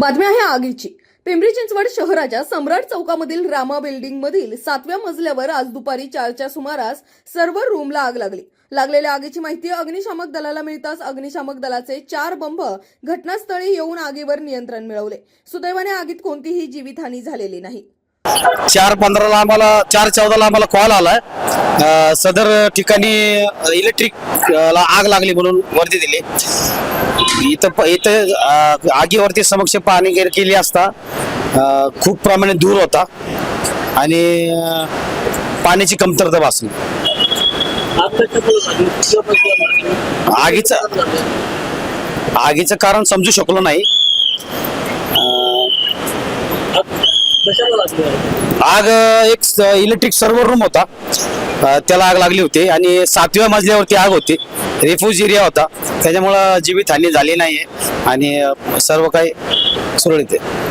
बातमी आहे आगीची. पिंपरी चिंचवड शहराच्या सम्राट चौकामधील रामा बिल्डिंग मधील सातव्या मजल्यावर आज दुपारी चारच्या सुमारास सर्व रूमला आग लागली. लागलेल्या आगीची माहिती अग्निशामक दलाला मिळताच अग्निशामक दलाचे चार बंब घटनास्थळी येऊन आगीवर नियंत्रण मिळवले. सुदैवाने आगीत कोणतीही जीवितहानी झालेली नाही. चार पंधराला आम्हाला चार चौदाला आम्हाला कॉल आलाय. सदर ठिकाणी इलेक्ट्रिक ला आग लागली म्हणून वर्दी दिली. इथं इथं आगीवरती समक्ष पाहणी केली असता खूप प्रमाणे दूर होता आणि पाण्याची कमतरता भासली. आगीचं आगीचं कारण समजू शकलो नाही. आग एक इलेक्ट्रिक सर्व्हर रूम होता. त्याला आग लागली होती आणि सातव्या मजल्यावरती आग होती. रेफ्यूज एरिया होता. त्याच्यामुळं जीवितहानी झाली नाहीये आणि सर्व काही सुरळीत आहे.